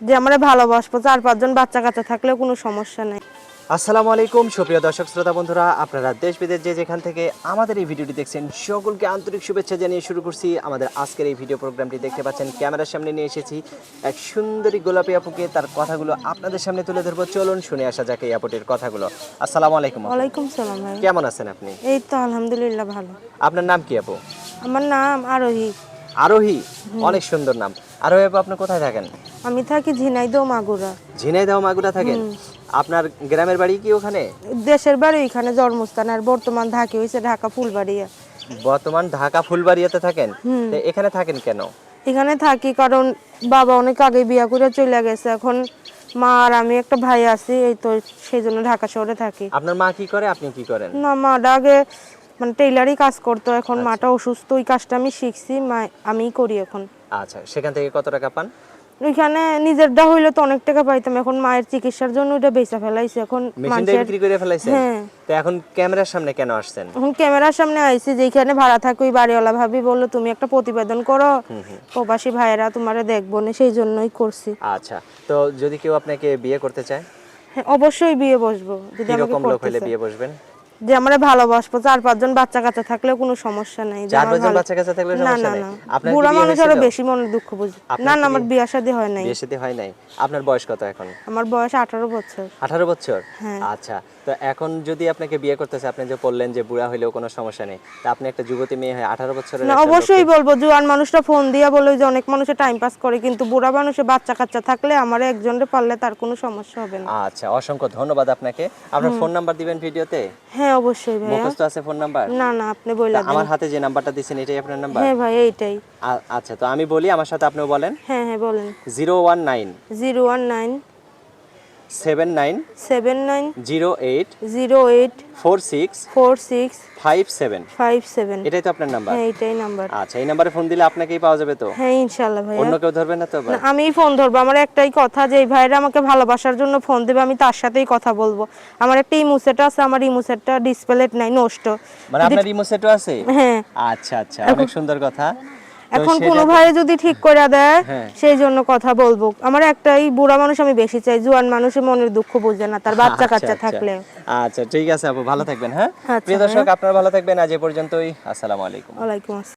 যে আমরা ভালোবাসবো চার পাঁচজন বাচ্চা কাচ্চা থাকলেও কোনো সমস্যা নেই। আসসালামু আলাইকুম সুপ্রিয় দর্শক শ্রোতা বন্ধুরা আপনারা দেশ বিদেশ যে যেখান থেকে আমাদের এই ভিডিওটি দেখছেন সকলকে আন্তরিক শুভেচ্ছা জানিয়ে শুরু করছি। আমাদের আজকের এই ভিডিও প্রোগ্রামটি দেখতে পাচ্ছেন ক্যামেরার সামনে নিয়ে এসেছি এক সুন্দরী গোলাপি আপুকে তার কথাগুলো আপনাদের সামনে তুলে ধরবো। চলুন শুনে আসা যাক এই আপুটির কথাগুলো। আসসালামু আলাইকুম। ওয়ালাইকুম সালাম কেমন আছেন আপনি? এই তো আলহামদুলিল্লাহ ভালো। আপনার নাম কি আপু? আমার নাম আরোহী। আরোহী? অনেক সুন্দর নাম। আরোহী আপু আপনি কোথায় থাকেন? আমি থাকি ঝিনাইদহ মাগুরা। ঝিনাইদহ মাগুরা থাকেন? আপনার গ্রামের বাড়ি কি ওখানে? দেশের বাড়ি এখানে জন্মস্থান আর বর্তমান ঢাকি হয়েছে ঢাকা ফুলবাড়িয়া। বর্তমান ঢাকা ফুলবাড়িয়াতে থাকেন? তো এখানে থাকেন কেন? এখানে থাকি কারণ বাবা অনেক আগে বিয়া করে চলে গেছে। এখন মা আর আমি একটা ভাই আছি এই তো সেই জন্য ঢাকা শহরে থাকি। আপনার মা কি করে? আপনি কি করেন? না মা আগে মানে টেইলারই কাজ করতো। এখন মাটা অসুস্থ ওই কাজটা আমি শিখছি মা আমিই করি এখন। আচ্ছা সেখান থেকে কত টাকা পান? ওইখানে নিজেরটা হইলে তো অনেক টাকা পাইতাম এখন মায়ের চিকিৎসার জন্য ওইটা বেচা ফেলাইছে এখন মেশিনটা বিক্রি করে ফেলাইছেন হ্যাঁ। তো এখন ক্যামেরার সামনে কেন আসছেন? এখন ক্যামেরার সামনে আইছি যেখানে ভাড়া থাকি ওই বাড়িওয়ালা ভাবি বলল তুমি একটা প্রতিবেদন করো প্রবাসী ভাইয়েরা তোমারে দেখব না সেই জন্যই করছি। আচ্ছা তো যদি কেউ আপনাকে বিয়ে করতে চায়? হ্যাঁ অবশ্যই বিয়ে বসবো যদি আমাকে করতে বিয়ে বসবেন? যে আমরা ভালোবাসবো চার পাঁচজন বাচ্চা কাচ্চা থাকলে কোনো সমস্যা নাই চার পাঁচজন বাচ্চা কাচ্চা থাকলে না সমস্যা না। নেই। না আপনার বুড়া মানুষ আরও বেশি মনে দুঃখ বুঝি। না না আমার বিয়ে- শাদী হয় নাই। বিয়ে সাথে হয় নাই। আপনার বয়স কত এখন? আমার বয়স আঠারো বছর। আঠারো বছর? হ্যাঁ। আচ্ছা। তো এখন যদি আপনাকে বিয়ে করতে চায় আপনি যে বললেন যে বুড়া হইলেও কোনো সমস্যা নেই তা আপনি একটা যুবতী মেয়ে হয়ে আঠারো বছরের না অবশ্যই বলব জোয়ান মানুষটা ফোন দিয়া বলে যে অনেক মানুষে টাইম পাস করে কিন্তু বুড়া মানুষে বাচ্চা কাচ্চা থাকলে আমার একজনের পারলে তার কোনো সমস্যা হবে না। আচ্ছা অসংখ্য ধন্যবাদ আপনাকে। আপনার ফোন নাম্বার দিবেন ভিডিওতে? হ্যাঁ অবশ্যই ভাইয়া। মুখস্থ আছে ফোন নাম্বার? না না আপনি বইলা দেন। আমার হাতে যে নাম্বারটা দিচ্ছেন এটাই আপনার নাম্বার? হ্যাঁ ভাই এইটাই। আচ্ছা তো আমি বলি আমার সাথে আপনিও বলেন। হ্যাঁ হ্যাঁ বলেন। Zero one nine. Zero one nine seven nine seven nine zero eight zero eight four six four six five seven five seven এটাই তো আপনার নাম্বার? হ্যাঁ এইটাই নাম্বার। আচ্ছা এই নাম্বারে ফোন দিলে আপনাকেই পাওয়া যাবে তো? হ্যাঁ ইনশাল্লাহ ভাইয়া। অন্য কেউ ধরবে না তো? আমিই ফোন ধরবো। আমার একটাই কথা যে এই ভাইরা আমাকে ভালোবাসার জন্য ফোন দেবে আমি তার সাথেই কথা বলব। আমার একটা ইমো সেট আছে আমার ইমো সেটটা ডিসপ্লে নাই নষ্ট। মানে আপনার ইমো সেটও আছে? হ্যাঁ। আচ্ছা আচ্ছা অনেক সুন্দর কথা। এখন কোন ভাই যদি ঠিক করে দেয় হ্যাঁ। সেই জন্য কথা বলব। আমার একটাই বুড়া মানুষ আমি বেশি চাই জোয়ান মানুষের মনের দুঃখ বুঝে না তার বাচ্চা আচ্ছা, কাচ্চা আচ্ছা। থাকলে। আচ্ছা ঠিক আছে আপু ভালো থাকবেন হ্যাঁ? আচ্ছা, প্রিয় দর্শক আপনারা ভালো থাকবেন আজ এ পর্যন্তই। আসসালামু আলাইকুম। ওয়ালাইকুম আসসালাম।